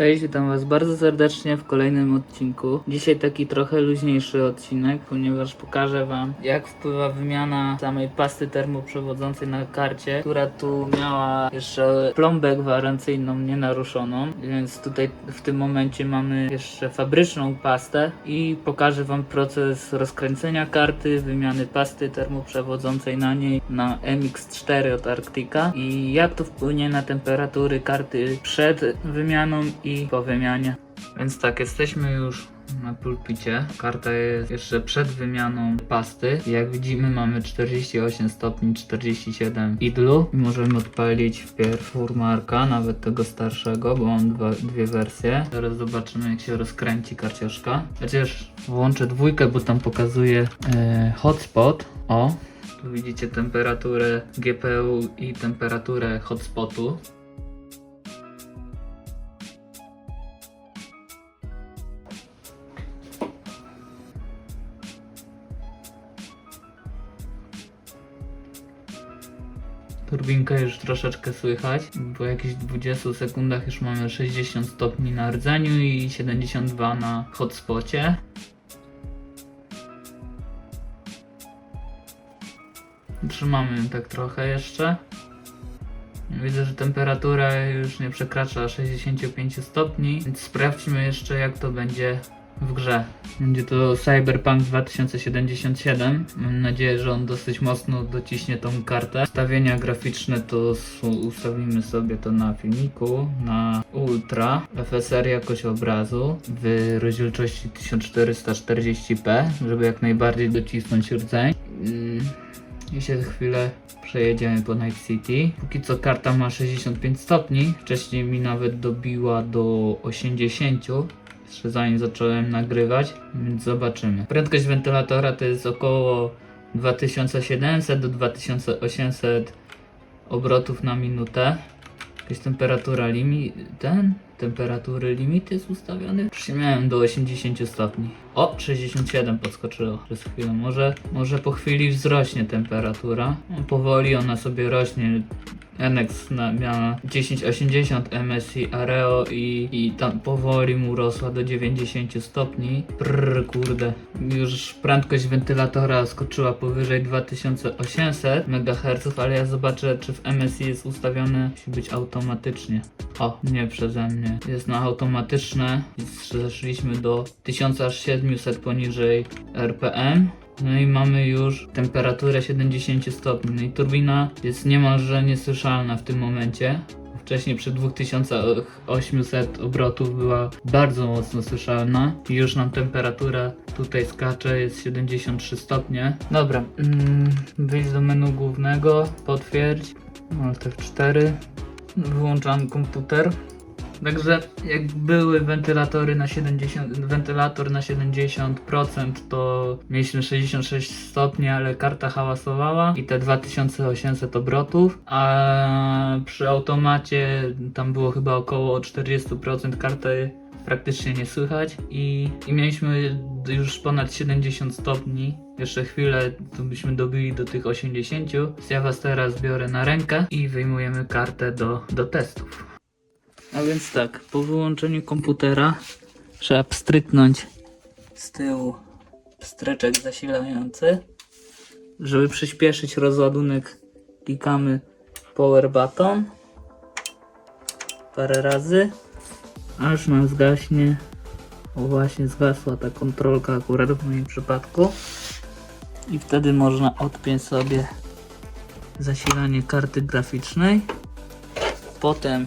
Cześć, witam Was bardzo serdecznie w kolejnym odcinku. Dzisiaj taki trochę luźniejszy odcinek, ponieważ pokażę Wam, jak wpływa wymiana samej pasty termoprzewodzącej na karcie, która tu miała jeszcze plombę gwarancyjną nienaruszoną, więc tutaj w tym momencie mamy jeszcze fabryczną pastę i pokażę Wam proces rozkręcenia karty, wymiany pasty termoprzewodzącej na niej na MX4 od Arctica i jak to wpłynie na temperatury karty przed wymianą i po wymianie. Więc tak, jesteśmy już na pulpicie. Karta jest jeszcze przed wymianą pasty. Jak widzimy mamy 48 stopni, 47 idlu. I możemy odpalić wpierw Furmarka, nawet tego starszego, bo mam dwa, dwie wersje. Teraz zobaczymy jak się rozkręci karcioszka. Chociaż włączę dwójkę, bo tam pokazuje e, hotspot. O, tu widzicie temperaturę GPU i temperaturę hotspotu. Turbinkę już troszeczkę słychać. Po jakichś 20 sekundach już mamy 60 stopni na rdzeniu i 72 na hotspocie. Trzymamy ją tak trochę jeszcze. Widzę, że temperatura już nie przekracza 65 stopni, więc sprawdźmy jeszcze jak to będzie w grze. Będzie to Cyberpunk 2077. Mam nadzieję, że on dosyć mocno dociśnie tą kartę. Ustawienia graficzne to ustawimy sobie to na filmiku, na Ultra, FSR jakość obrazu w rozdzielczości 1440p, żeby jak najbardziej docisnąć rdzeń. Mm, I się chwilę przejedziemy po Night City. Póki co karta ma 65 stopni, wcześniej mi nawet dobiła do 80 jeszcze zanim zacząłem nagrywać, więc zobaczymy. Prędkość wentylatora to jest około 2700 do 2800 obrotów na minutę. Jakaś temperatura limit, ten? Temperatury limit jest ustawiony? Już miałem do 80 stopni. O, 67 podskoczyło przez chwilę. Może, może po chwili wzrośnie temperatura. No, powoli ona sobie rośnie. Enex na, miała 1080 MSI Areo i, i tam powoli mu rosła do 90 stopni. Prrr, kurde. Już prędkość wentylatora skoczyła powyżej 2800 MHz, ale ja zobaczę, czy w MSI jest ustawione. Musi być automatycznie. O, nie przeze mnie. Jest na automatyczne. Zeszliśmy do 1700 poniżej RPM. No i mamy już temperaturę 70 stopni. No i turbina jest niemalże niesłyszalna w tym momencie. Wcześniej przy 2800 obrotów była bardzo mocno słyszalna. I już nam temperatura tutaj skacze, jest 73 stopnie. Dobra, mm, wyjdź do menu głównego, potwierdź. Alt F4. Wyłączam komputer. Także jak były wentylatory na 70, wentylator na 70%, to mieliśmy 66 stopni, ale karta hałasowała i te 2800 obrotów, a przy automacie tam było chyba około 40% karty praktycznie nie słychać i, i mieliśmy już ponad 70 stopni. Jeszcze chwilę to byśmy dobili do tych 80. Więc ja was teraz biorę na rękę i wyjmujemy kartę do, do testów. A więc tak, po wyłączeniu komputera trzeba pstryknąć z tyłu streczek zasilający. Żeby przyspieszyć rozładunek klikamy power button parę razy, aż nam zgaśnie. O właśnie zgasła ta kontrolka akurat w moim przypadku. I wtedy można odpiąć sobie zasilanie karty graficznej. Potem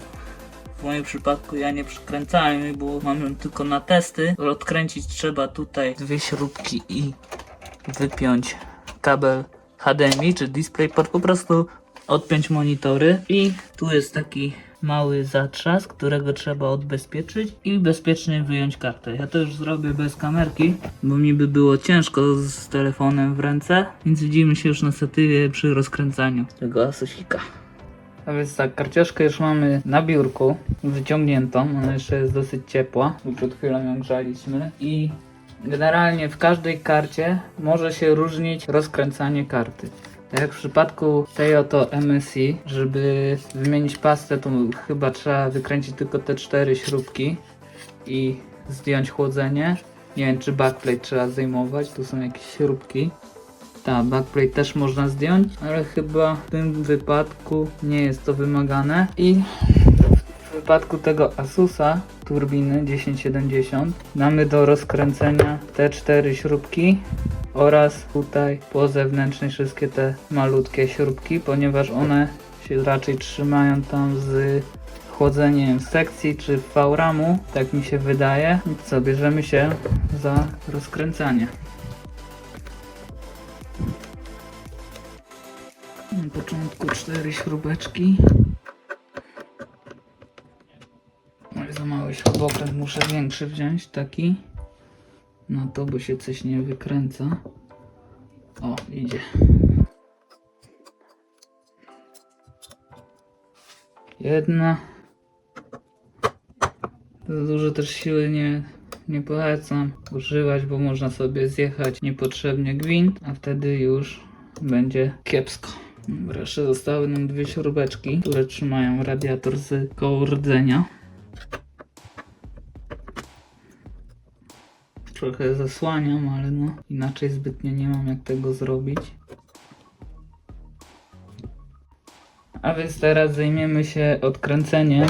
w moim przypadku ja nie przykręcałem bo mam ją tylko na testy. Odkręcić trzeba tutaj dwie śrubki i wypiąć kabel HDMI czy DisplayPort, po prostu odpiąć monitory i tu jest taki mały zatrzask, którego trzeba odbezpieczyć i bezpiecznie wyjąć kartę. Ja to już zrobię bez kamerki, bo mi by było ciężko z telefonem w ręce, więc widzimy się już na statywie przy rozkręcaniu tego Asusika. A więc tak, karciaszkę już mamy na biurku, wyciągniętą, ona jeszcze jest dosyć ciepła, bo przed chwilą ją grzaliśmy i generalnie w każdej karcie może się różnić rozkręcanie karty. Tak jak w przypadku tej oto MSI, żeby wymienić pastę, to chyba trzeba wykręcić tylko te cztery śrubki i zdjąć chłodzenie. Nie wiem, czy backplate trzeba zdejmować, tu są jakieś śrubki. Tak, backplate też można zdjąć, ale chyba w tym wypadku nie jest to wymagane. I w wypadku tego Asusa turbiny 1070 mamy do rozkręcenia te cztery śrubki oraz tutaj po zewnętrznej wszystkie te malutkie śrubki, ponieważ one się raczej trzymają tam z chłodzeniem sekcji czy V-ramu, tak mi się wydaje. Co, bierzemy się za rozkręcanie. Na początku cztery śrubeczki. Ale za mały śrubokręt muszę większy wziąć, taki. No to, bo się coś nie wykręca. O, idzie. Jedna. Za dużo też siły nie, nie polecam używać, bo można sobie zjechać niepotrzebnie gwint, a wtedy już będzie kiepsko. Dobra, jeszcze zostały nam dwie śrubeczki, które trzymają radiator z koło rdzenia. Trochę zasłaniam, ale no inaczej zbytnio nie mam jak tego zrobić. A więc teraz zajmiemy się odkręceniem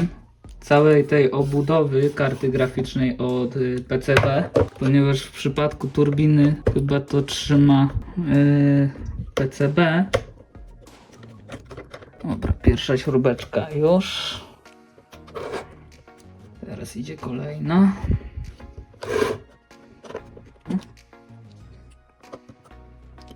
całej tej obudowy karty graficznej od y, PCB, ponieważ w przypadku turbiny chyba to trzyma y, PCB. Dobra, pierwsza śrubeczka już. Teraz idzie kolejna.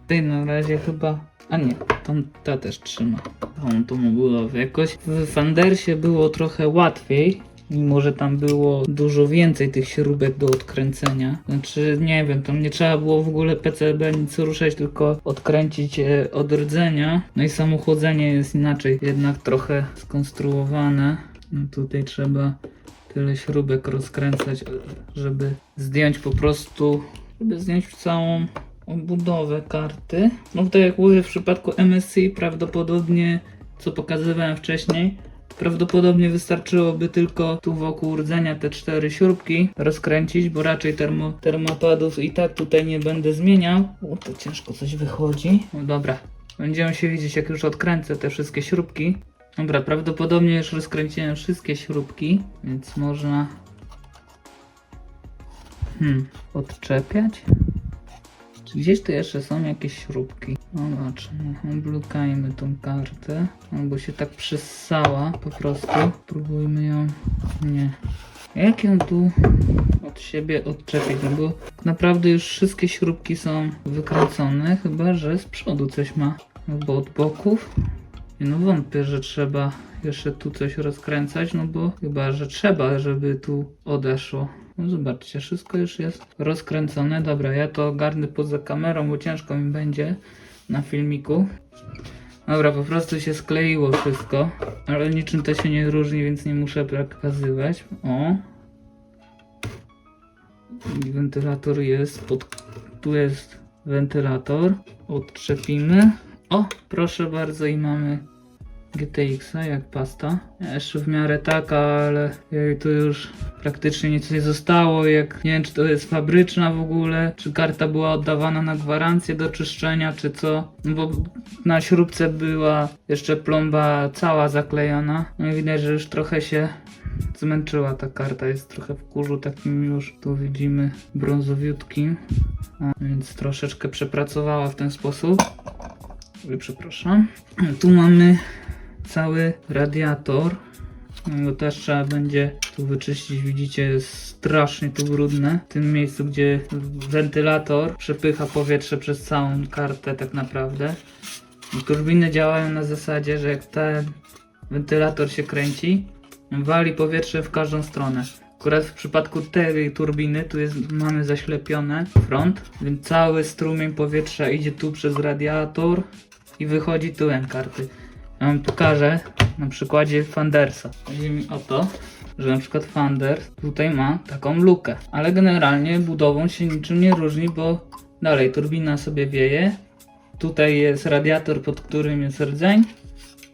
Tej na razie chyba. A nie, tą, ta też trzyma. Tą, tą obudowę. Jakoś w Fandersie było trochę łatwiej. Mimo, że tam było dużo więcej tych śrubek do odkręcenia. Znaczy, nie wiem, tam nie trzeba było w ogóle PCB nic ruszać, tylko odkręcić e, od rdzenia. No i samo chłodzenie jest inaczej, jednak trochę skonstruowane. No tutaj trzeba tyle śrubek rozkręcać, żeby zdjąć po prostu, żeby zdjąć całą obudowę karty. No tak jak mówię, w przypadku MSI prawdopodobnie, co pokazywałem wcześniej, prawdopodobnie wystarczyłoby tylko tu wokół rdzenia te cztery śrubki rozkręcić, bo raczej termo, termopadów i tak tutaj nie będę zmieniał. O, to ciężko coś wychodzi. No dobra, będziemy się widzieć jak już odkręcę te wszystkie śrubki. Dobra, prawdopodobnie już rozkręciłem wszystkie śrubki, więc można hmm, odczepiać. Gdzieś tu jeszcze są jakieś śrubki? Zobaczmy, oblukajmy tą kartę. Albo się tak przessała po prostu. Spróbujmy ją. Nie. Jak ją tu od siebie odczepić? No bo naprawdę już wszystkie śrubki są wykręcone, chyba że z przodu coś ma. Albo od boków. No wątpię, że trzeba jeszcze tu coś rozkręcać, no bo chyba, że trzeba, żeby tu odeszło. No zobaczcie, wszystko już jest rozkręcone. Dobra, ja to ogarnę poza kamerą, bo ciężko mi będzie na filmiku. Dobra, po prostu się skleiło wszystko, ale niczym to się nie różni, więc nie muszę pokazywać. O. I wentylator jest pod... Tu jest wentylator. Odczepimy. O, proszę bardzo i mamy GTX-a jak pasta. Jeszcze w miarę taka, ale jej tu już praktycznie nic nie zostało. Jak nie wiem, czy to jest fabryczna w ogóle, czy karta była oddawana na gwarancję do czyszczenia, czy co. No bo na śrubce była jeszcze plomba cała zaklejona. No i widać, że już trochę się zmęczyła ta karta. Jest trochę w kurzu takim już, tu widzimy, brązowiutkim. A, więc troszeczkę przepracowała w ten sposób. Przepraszam. Tu mamy cały radiator. No też trzeba będzie tu wyczyścić. Widzicie, jest strasznie tu brudne. W tym miejscu, gdzie wentylator przepycha powietrze przez całą kartę tak naprawdę. Turbiny działają na zasadzie, że jak ten wentylator się kręci, wali powietrze w każdą stronę. Akurat w przypadku tej turbiny tu jest, mamy zaślepione front, więc cały strumień powietrza idzie tu przez radiator i wychodzi tyłem karty. Ja wam pokażę na przykładzie Fandersa. Chodzi mi o to, że na przykład Fanders tutaj ma taką lukę, ale generalnie budową się niczym nie różni, bo dalej turbina sobie wieje Tutaj jest radiator, pod którym jest rdzeń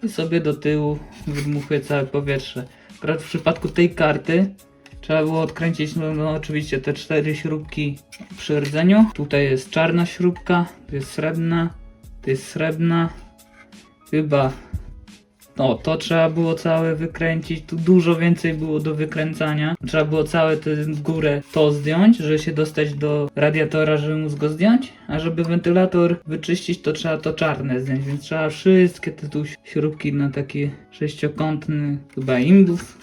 i sobie do tyłu wydmuchuje całe powietrze. Akurat w przypadku tej karty trzeba było odkręcić, no, no oczywiście te cztery śrubki przy rdzeniu. Tutaj jest czarna śrubka, tu jest srebrna, tu jest srebrna. Chyba no, to trzeba było całe wykręcić, tu dużo więcej było do wykręcania. Trzeba było całe tę górę to zdjąć, żeby się dostać do radiatora, żeby móc go zdjąć, a żeby wentylator wyczyścić, to trzeba to czarne zdjąć, więc trzeba wszystkie te tu śrubki na taki sześciokątny chyba imbus.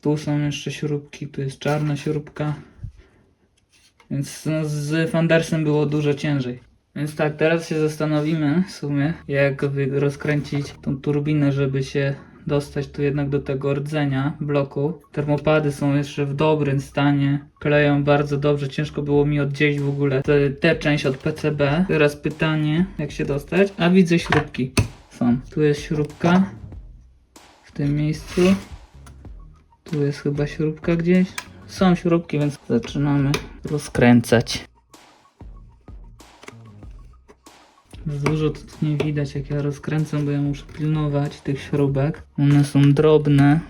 Tu są jeszcze śrubki, tu jest czarna śrubka. Więc no, z Fandersem było dużo ciężej. Więc tak, teraz się zastanowimy w sumie, jak rozkręcić tą turbinę, żeby się dostać tu jednak do tego rdzenia bloku. Termopady są jeszcze w dobrym stanie, kleją bardzo dobrze, ciężko było mi oddzielić w ogóle tę tę część od PCB. Teraz pytanie, jak się dostać? A widzę śrubki są. Tu jest śrubka w tym miejscu. Tu jest chyba śrubka gdzieś. Są śrubki, więc zaczynamy rozkręcać. Dużo to tu nie widać jak ja rozkręcam, bo ja muszę pilnować tych śrubek. One są drobne.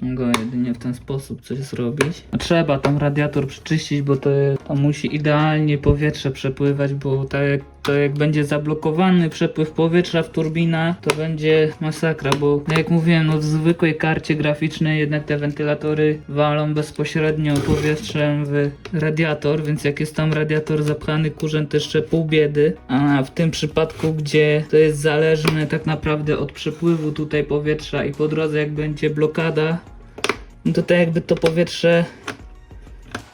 Mogę jedynie w ten sposób coś zrobić. A trzeba tam radiator przyczyścić, bo to tam musi idealnie powietrze przepływać, bo tak jak, to jak będzie zablokowany przepływ powietrza w turbinach, to będzie masakra, bo jak mówiłem, no w zwykłej karcie graficznej jednak te wentylatory walą bezpośrednio powietrzem w radiator, więc jak jest tam radiator zapchany kurzem, to jeszcze pół biedy. A w tym przypadku, gdzie to jest zależne tak naprawdę od przepływu tutaj powietrza i po drodze jak będzie blokada, no to tak jakby to powietrze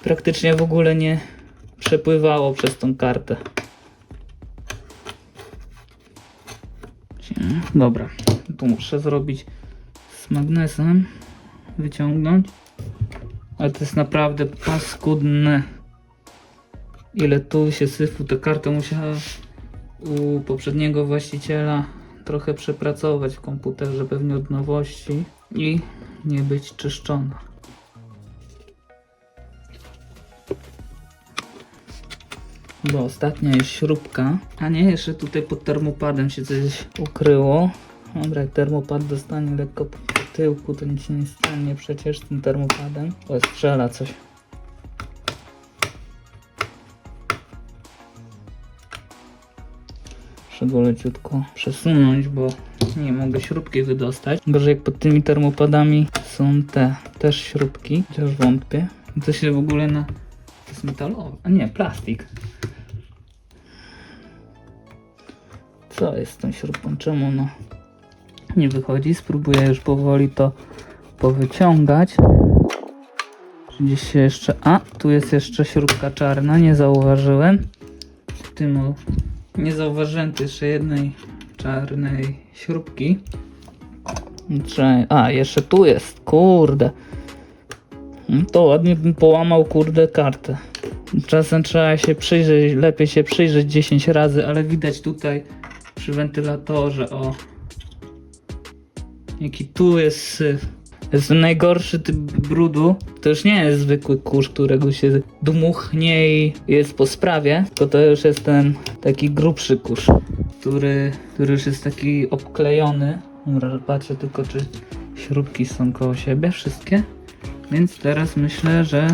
praktycznie w ogóle nie przepływało przez tą kartę. Dobra, tu muszę zrobić z magnesem, wyciągnąć. Ale to jest naprawdę paskudne. Ile tu się syfu, ta karta musiała u poprzedniego właściciela trochę przepracować w komputerze, pewnie od nowości i nie być czyszczona. Bo ostatnia jest śrubka. A nie, jeszcze tutaj pod termopadem się coś ukryło. Dobra, jak termopad dostanie lekko po tyłku, to nic się nie stanie przecież tym termopadem. O, strzela coś. Muszę go leciutko przesunąć, bo nie mogę śrubki wydostać. Gorzej jak pod tymi termopadami są te też śrubki, chociaż wątpię. To się w ogóle na... Jest metalowe. A nie, plastik. Co jest z tą śrubką? Czemu ono nie wychodzi? Spróbuję już powoli to powyciągać. Gdzieś się jeszcze... A, tu jest jeszcze śrubka czarna, nie zauważyłem. W tym. Nie zauważyłem jeszcze jednej czarnej śrubki. A, jeszcze tu jest, kurde. No To ładnie bym połamał, kurde, kartę. Czasem trzeba się przyjrzeć, lepiej się przyjrzeć 10 razy, ale widać tutaj przy wentylatorze, o. Jaki tu jest syf. Jest najgorszy typ brudu. To już nie jest zwykły kurz, którego się dmuchnie i jest po sprawie, tylko to już jest ten taki grubszy kurz, który, który już jest taki obklejony. Patrzę tylko, czy śrubki są koło siebie, wszystkie. Więc teraz myślę, że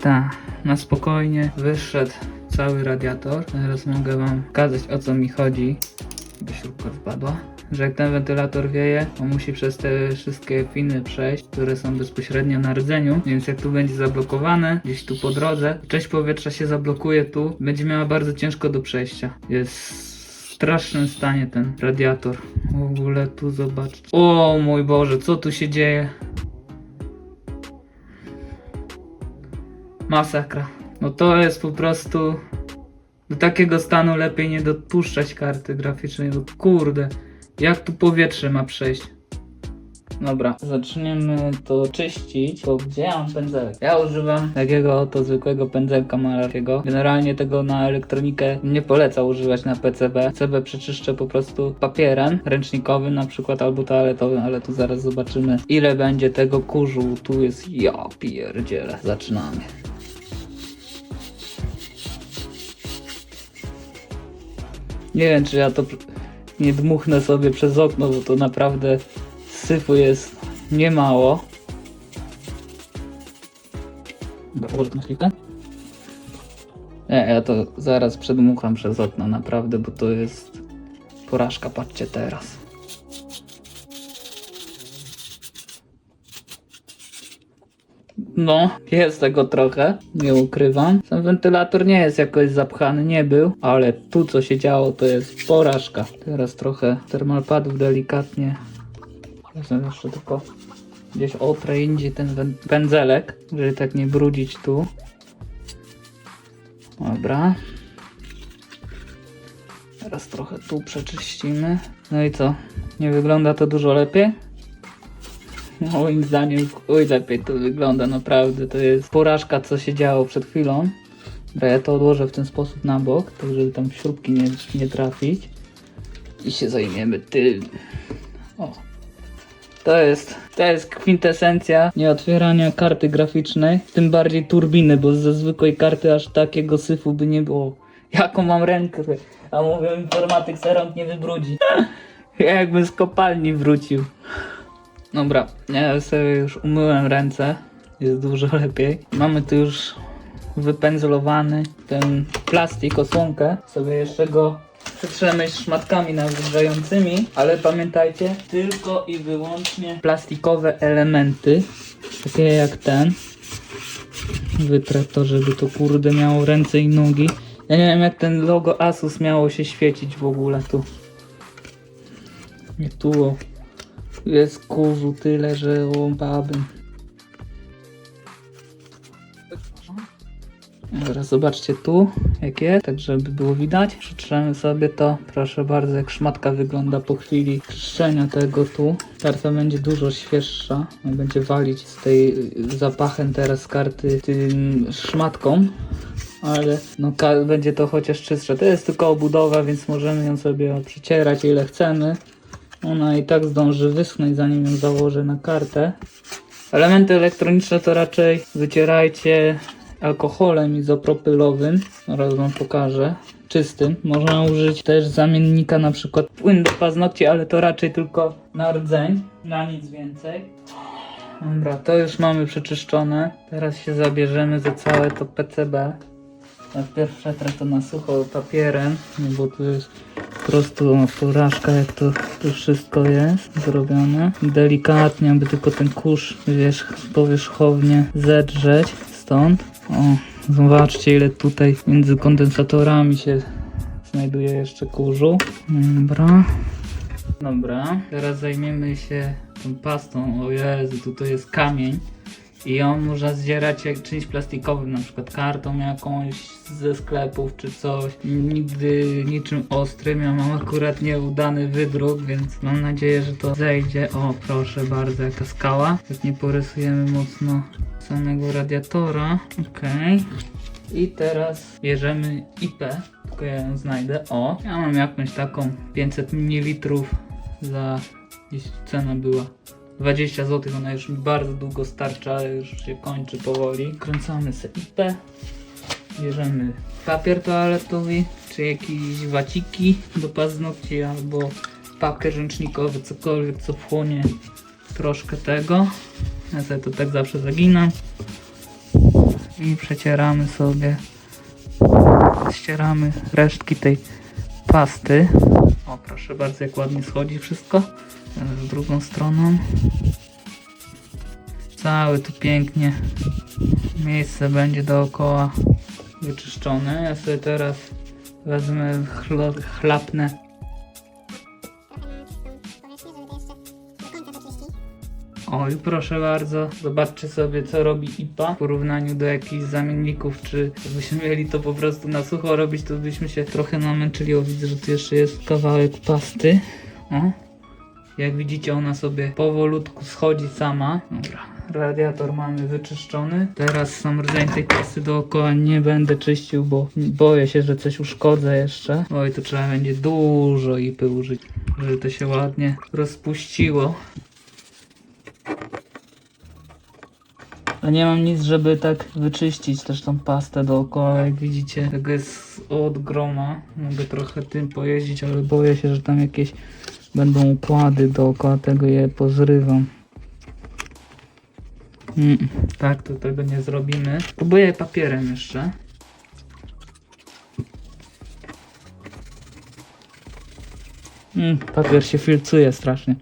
ta, na spokojnie wyszedł cały radiator. Teraz mogę wam pokazać o co mi chodzi. By śrubka wpadła. Że jak ten wentylator wieje, on musi przez te wszystkie piny przejść, które są bezpośrednio na rdzeniu. Więc jak tu będzie zablokowane, gdzieś tu po drodze, część powietrza się zablokuje tu, będzie miała bardzo ciężko do przejścia. Jest w strasznym stanie ten radiator. W ogóle tu zobaczcie. O mój Boże, co tu się dzieje? Masakra. No to jest po prostu. Do takiego stanu lepiej nie dopuszczać karty graficznej. No kurde, jak tu powietrze ma przejść? Dobra, zaczniemy to czyścić. To gdzie mam pędzelek? Ja używam takiego oto zwykłego pędzelka malarskiego. Generalnie tego na elektronikę nie polecam używać na PCB. PCB przeczyszczę po prostu papierem ręcznikowym na przykład albo toaletowym, ale tu zaraz zobaczymy ile będzie tego kurzu. Tu jest ja pierdzielę. Zaczynamy. Nie wiem, czy ja to nie dmuchnę sobie przez okno, bo to naprawdę syfu jest niemało. Może na chwilkę? Nie, ja to zaraz przedmucham przez okno, naprawdę, bo to jest porażka, patrzcie teraz. No, jest tego trochę, nie ukrywam. Ten wentylator nie jest jakoś zapchany, nie był, ale tu co się działo to jest porażka. Teraz trochę termalpadów delikatnie. Wezmę jeszcze tylko gdzieś otrę indziej ten pędzelek, żeby tak nie brudzić tu. Dobra. Teraz trochę tu przeczyścimy. No i co? Nie wygląda to dużo lepiej? Moim zdaniem chuj lepiej to wygląda, naprawdę. To jest porażka, co się działo przed chwilą. Dobra, ja to odłożę w ten sposób na bok, tak żeby tam śrubki nie, nie trafić. I się zajmiemy tym. O. To jest, to jest kwintesencja nieotwierania karty graficznej, tym bardziej turbiny, bo ze zwykłej karty aż takiego syfu by nie było. Jaką mam rękę? A mówią informatyk, se rąk nie wybrudzi. Jakbym z kopalni wrócił. Dobra, ja sobie już umyłem ręce. Jest dużo lepiej. Mamy tu już wypędzlowany ten plastik, osłonkę. Sobie jeszcze go przetrzemy szmatkami nawilżającymi, ale pamiętajcie, tylko i wyłącznie plastikowe elementy, takie jak ten. Wytrę to, żeby to kurde miało ręce i nogi. Ja nie wiem jak ten logo Asus miało się świecić w ogóle tu. Nie tu. Jest kurzu tyle, że łąbałabym. Teraz zobaczcie tu, jak jest, tak żeby było widać. Przetrzemy sobie to. Proszę bardzo, jak szmatka wygląda po chwili czyszczenia tego tu. Karta będzie dużo świeższa. Będzie walić z tej zapachem teraz karty tym szmatką. Ale no będzie to chociaż czystsze. To jest tylko obudowa, więc możemy ją sobie przycierać ile chcemy. Ona i tak zdąży wyschnąć zanim ją założę na kartę. Elementy elektroniczne to raczej wycierajcie alkoholem izopropylowym. Zaraz wam pokażę. Czystym. Można użyć też zamiennika na przykład płyn do paznokci, ale to raczej tylko na rdzeń. Na nic więcej. Dobra, to już mamy przeczyszczone. Teraz się zabierzemy za całe to PCB. Najpierw przetrę to na sucho papierem, no bo tu jest po prostu porażka jak to tu wszystko jest zrobione. Delikatnie, aby tylko ten kurz wierzch, powierzchownie zedrzeć stąd. O, zobaczcie ile tutaj między kondensatorami się znajduje jeszcze kurzu. Dobra. Dobra, teraz zajmiemy się tą pastą. O Jezu, tutaj jest kamień. I ją można zdzierać jak czymś plastikowym, na przykład kartą jakąś ze sklepów czy coś. Nigdy niczym ostrym. Ja mam akurat nieudany wydruk, więc mam nadzieję, że to zejdzie. O, proszę bardzo, jaka skała. Jak nie porysujemy mocno samego radiatora. Okej. I teraz bierzemy IP, tylko ja ją znajdę. O, ja mam jakąś taką 500 ml za gdzieś cena była 20 zł, ona już mi bardzo długo starcza, już się kończy powoli. Kręcamy sobie bierzemy papier toaletowy, czy jakieś waciki do paznokci, albo papier ręcznikowy, cokolwiek co wchłonie troszkę tego. Ja sobie to tak zawsze zaginam. I przecieramy sobie, ścieramy resztki tej pasty. O proszę bardzo, jak ładnie schodzi wszystko. Teraz drugą stroną. Cały tu pięknie miejsce będzie dookoła wyczyszczone. Ja sobie teraz wezmę chlo- chlapnę Oj, proszę bardzo, zobaczcie sobie co robi IPA w porównaniu do jakichś zamienników, czy byśmy mieli to po prostu na sucho robić, to byśmy się trochę namęczyli. O, widzę, że tu jeszcze jest kawałek pasty. O, jak widzicie ona sobie powolutku schodzi sama. Dobra, radiator mamy wyczyszczony. Teraz sam rdzeń tej pasty dookoła nie będę czyścił, bo boję się, że coś uszkodzę jeszcze. Oj, tu trzeba będzie dużo IPy użyć, żeby to się ładnie rozpuściło. A nie mam nic, żeby tak wyczyścić też tą pastę dookoła, jak widzicie. Tego jest od groma. Mogę trochę tym pojeździć, ale boję się, że tam jakieś będą układy dookoła tego je pozrywam. Mm, tak, to tego nie zrobimy. Próbuję papierem jeszcze. Mm, papier się filcuje strasznie.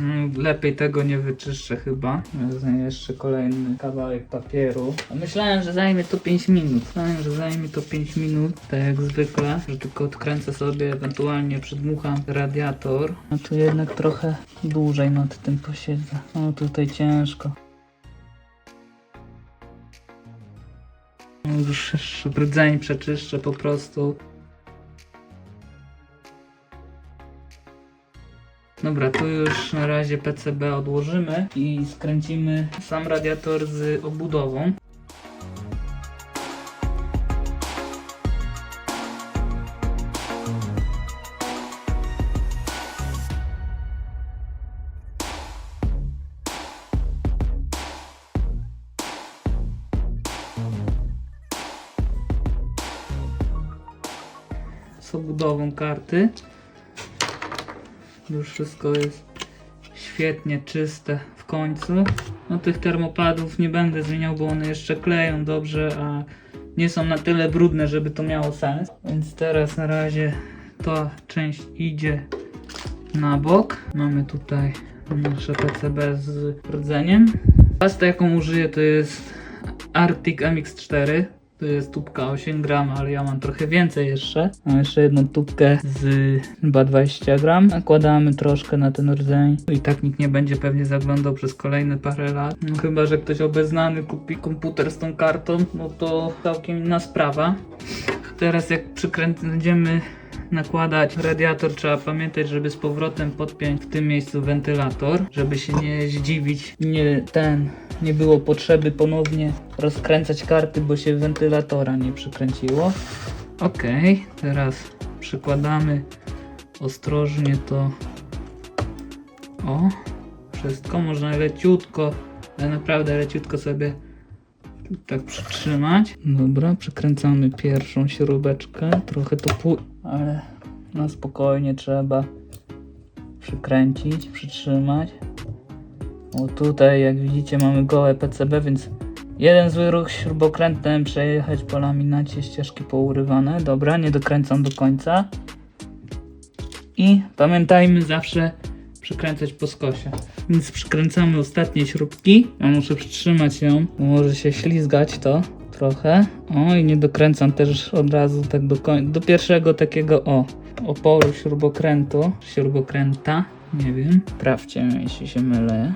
Mm, Lepiej tego nie wyczyszczę chyba. Jeszcze kolejny kawałek papieru. Myślałem, że zajmie to 5 minut. Myślałem, że zajmie to 5 minut, tak jak zwykle, że tylko odkręcę sobie, ewentualnie przedmucham radiator. A tu jednak trochę dłużej nad tym posiedzę. O, tutaj ciężko. No, Już brdzeń przeczyszczę po prostu. Dobra, tu już na razie PCB odłożymy i skręcimy sam radiator z obudową. Z obudową karty. Już wszystko jest świetnie czyste w końcu. No tych termopadów nie będę zmieniał, bo one jeszcze kleją dobrze, a nie są na tyle brudne, żeby to miało sens. Więc teraz na razie ta część idzie na bok. Mamy tutaj nasze PCB z rdzeniem. Pasta jaką użyję to jest Arctic MX4. To jest tubka 8 gram, ale ja mam trochę więcej jeszcze. Mam jeszcze jedną tubkę z chyba 20 gram. Nakładamy troszkę na ten rdzeń. I tak nikt nie będzie pewnie zaglądał przez kolejne parę lat. No, chyba, że ktoś obeznany kupi komputer z tą kartą, no to całkiem inna sprawa. Teraz jak przykręt będziemy nakładać radiator, trzeba pamiętać, żeby z powrotem podpiąć w tym miejscu wentylator, żeby się nie zdziwić, nie ten, nie było potrzeby ponownie rozkręcać karty, bo się wentylatora nie przykręciło. Ok, teraz przykładamy ostrożnie to. O, wszystko można leciutko, ale naprawdę leciutko sobie tak przytrzymać. Dobra, przekręcamy pierwszą śrubeczkę. Trochę to pół, ale na spokojnie trzeba przykręcić, przytrzymać. O tutaj, jak widzicie, mamy gołe PCB, więc jeden zły ruch śrubokrętem przejechać po laminacie ścieżki pourywane. Dobra, nie dokręcam do końca. I pamiętajmy zawsze przykręcać po skosie. Więc przykręcamy ostatnie śrubki. Ja muszę przytrzymać ją, bo może się ślizgać to trochę. O i nie dokręcam też od razu tak do końca, do pierwszego takiego o oporu śrubokrętu, śrubokręta, nie wiem. Sprawdźcie mnie, jeśli się mylę.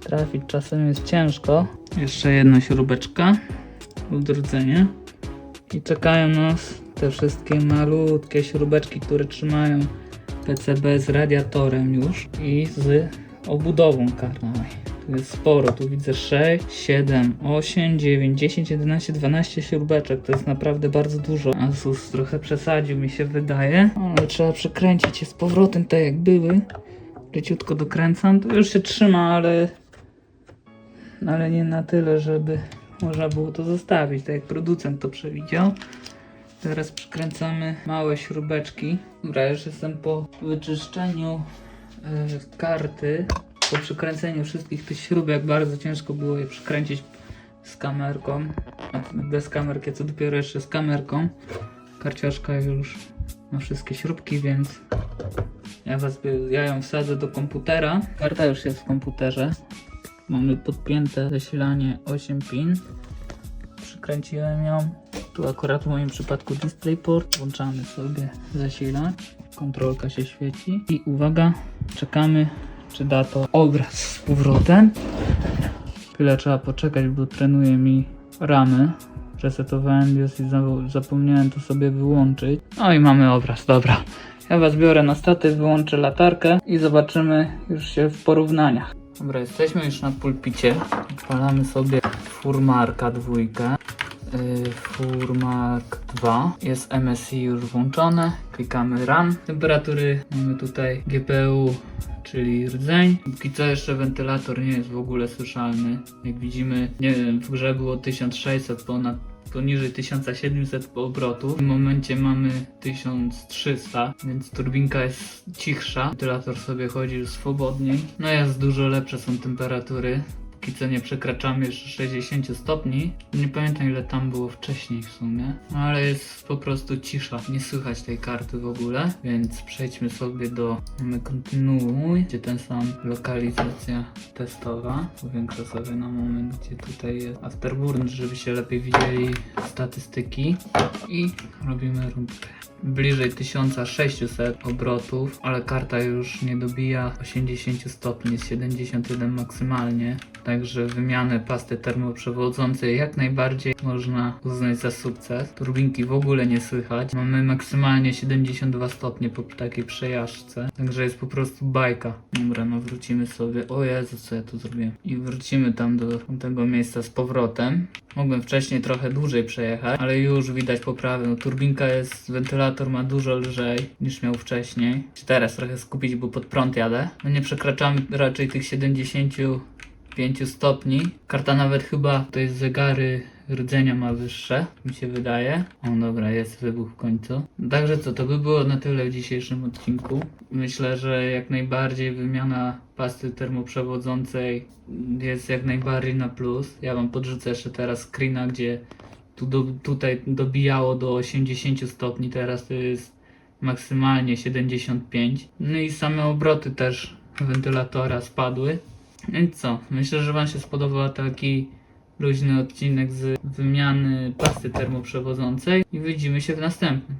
Trafić czasem jest ciężko. Jeszcze jedna śrubeczka, udrodzenie. I czekają nas te wszystkie malutkie śrubeczki, które trzymają PCB z radiatorem już i z obudową kartą. Tu jest sporo, tu widzę 6, 7, 8, 9, 10, 11, 12 śrubeczek. To jest naprawdę bardzo dużo. Asus trochę przesadził mi się wydaje, ale trzeba przekręcić je z powrotem tak jak były. Leciutko dokręcam, to już się trzyma, ale ale nie na tyle, żeby można było to zostawić, tak jak producent to przewidział. Teraz przykręcamy małe śrubeczki. Dobra, już jestem po wyczyszczeniu e, karty, po przykręceniu wszystkich tych śrubek. Bardzo ciężko było je przykręcić z kamerką. Bez kamerki, co dopiero jeszcze z kamerką. Karciaszka już ma wszystkie śrubki, więc ja, was, ja ją wsadzę do komputera. Karta już jest w komputerze. Mamy podpięte zasilanie 8 pin. Przykręciłem ją. Tu akurat w moim przypadku DisplayPort. Włączamy sobie zasilacz. Kontrolka się świeci. I uwaga, czekamy czy da to obraz z powrotem. Chwilę trzeba poczekać, bo trenuje mi ramy. Resetowałem BIOS i za- zapomniałem to sobie wyłączyć. No i mamy obraz, dobra. Ja was biorę na statyw, wyłączę latarkę i zobaczymy już się w porównaniach. Dobra, jesteśmy już na pulpicie. Odpalamy sobie Furmarka dwójkę. Yy, Furmark 2. Jest MSI już włączone. Klikamy RAM. Temperatury mamy tutaj GPU, czyli rdzeń. Póki co jeszcze wentylator nie jest w ogóle słyszalny. Jak widzimy, nie wiem, w grze było 1600 ponad poniżej 1700 obrotów. W tym momencie mamy 1300, więc turbinka jest cichsza. Wentylator sobie chodzi już swobodniej. No jest dużo lepsze są temperatury. Póki co nie przekraczamy jeszcze 60 stopni. Nie pamiętam ile tam było wcześniej w sumie. No ale jest po prostu cisza. Nie słychać tej karty w ogóle. Więc przejdźmy sobie do... Mamy kontynuuj. Gdzie ten sam lokalizacja testowa. Powiększę sobie na moment gdzie tutaj jest Afterburn, żebyście lepiej widzieli statystyki. I robimy rundkę bliżej 1600 obrotów, ale karta już nie dobija 80 stopni, jest 71 maksymalnie. Także wymianę pasty termoprzewodzącej jak najbardziej można uznać za sukces. Turbinki w ogóle nie słychać. Mamy maksymalnie 72 stopnie po takiej przejażdżce. Także jest po prostu bajka. Dobra, no wrócimy sobie. O Jezu, co ja tu zrobiłem? I wrócimy tam do tego miejsca z powrotem. Mogłem wcześniej trochę dłużej przejechać, ale już widać poprawę. No, turbinka jest, wentylator ma dużo lżej niż miał wcześniej. Teraz trochę skupić, bo pod prąd jadę. No nie przekraczamy raczej tych 75 stopni. Karta nawet chyba, to jest zegary rdzenia ma wyższe, mi się wydaje. O dobra, jest wybuch w końcu. Także co, to by było na tyle w dzisiejszym odcinku. Myślę, że jak najbardziej wymiana pasty termoprzewodzącej jest jak najbardziej na plus. Ja wam podrzucę jeszcze teraz screena, gdzie tu do, tutaj dobijało do 80 stopni, teraz to jest maksymalnie 75. No i same obroty też wentylatora spadły. Więc co, myślę, że Wam się spodobał taki luźny odcinek z wymiany pasty termoprzewodzącej i widzimy się w następnym.